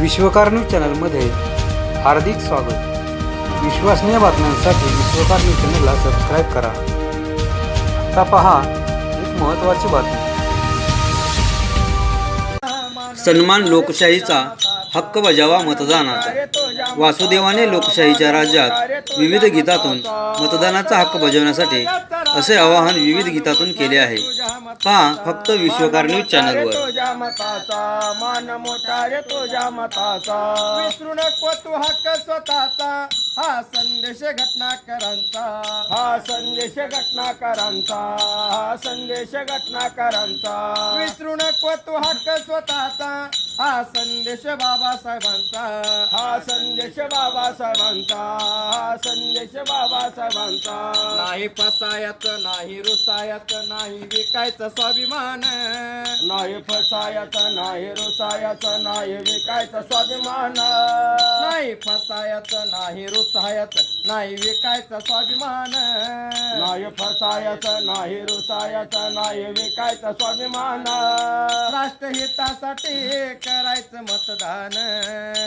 विश्वकार news चॅनलमध्ये हार्दिक स्वागत. विश्वसनीय बातम्यांसाठी विश्वकार न्यूज चॅनलला सबस्क्राईब करा. आता पहा एक महत्त्वाची बातमी. सन्मान लोकशाहीचा हक्क बजावा मतदानाचा. वासुदेवाने लोकशाहीच्या राज्यात विविध गीतातून मतदानाचा हक्क बजावण्यासाठी असे आवाहन विविध गीतातून केले आहे. पहा फक्त विश्वकार न्यूज चॅनलवर. हा संदेश घटनाकरांचा. हा संदेश घटनाकरांचा. हा संदेश घटनाकरांचा. विसरू नको तू हक्क स्वतःचा. हा संदेश बाबासाहेबांचा. हा संदेश बाबासाहेबांचा. हा संदेश बाबासाहेबांचा. नाही फसायचं नाही रुसायचं नाही विकायचं स्वाभिमान. नाही फसायचं नाही रुसायचं नाही विकायचं स्वाभिमान. नाही फसायचं नाही रुसायचं नाही विकायचं स्वाभिमान. नाही फसायचं नाही रुसायचं नाही विकायचं स्वाभिमान. राष्ट्रहितासाठी करायचं मतदान.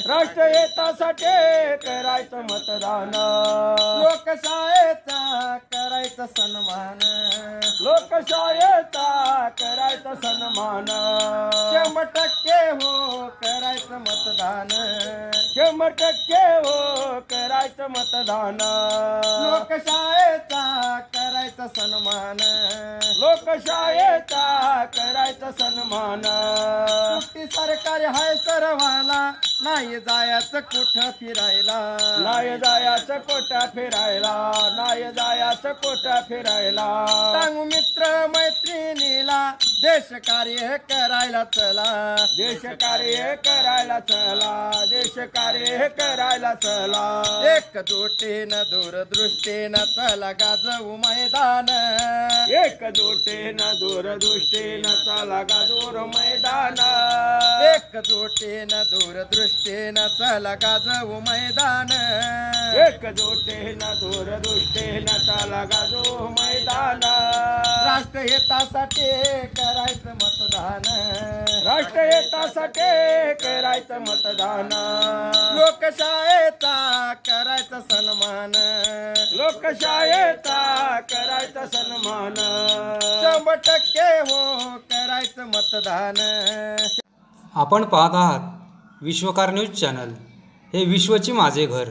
राष्ट्रहितासाठी करायचं मतदान. लोकशाहीचा करायचं सन्मान. लोकशाहीचा करायचं सन्मान. शंभर टक्के हो करायचं मतदान. शंभर टक्के हो करायचं मतदान. लोकशाहीचा करायचं सन्मान. लोकशाहीचा करायचं सन्मान. सुट्टी सरकारी हाय सर्वाला नाही जायचं कुठं फिरायला. नाही जायचं कुठं फिरायला नाही जायचं कुठं फिरायला. सांगू मित्र मैत्रिणीला देश कार्य करायला चला. देश कार्य करायला चला. देश कार्य करायला चला. एकजुटीनं दूरदृष्टीनं चला गाजवू मैदान. एकजुटीनं दूरदृष्टीनं चला गाजूर मैदान. एकजुटीनं दूरदृष्टीनं चला गाजवू मैदान. एकजुटीनं दूरदृष्टीनं चला गाजू मैदान. राष्ट्रहितासाठी करायचं मतदान. राष्ट्रहितासाठी करायचं मतदान. लोकशाहीचा करायचा सन्मान. लोकशाहीचा करायचा सन्मान. शंभर टक्के हो करायचं मतदान. आपण पाहत आहात विश्वकार न्यूज चॅनल. हे विश्वची माझे घर.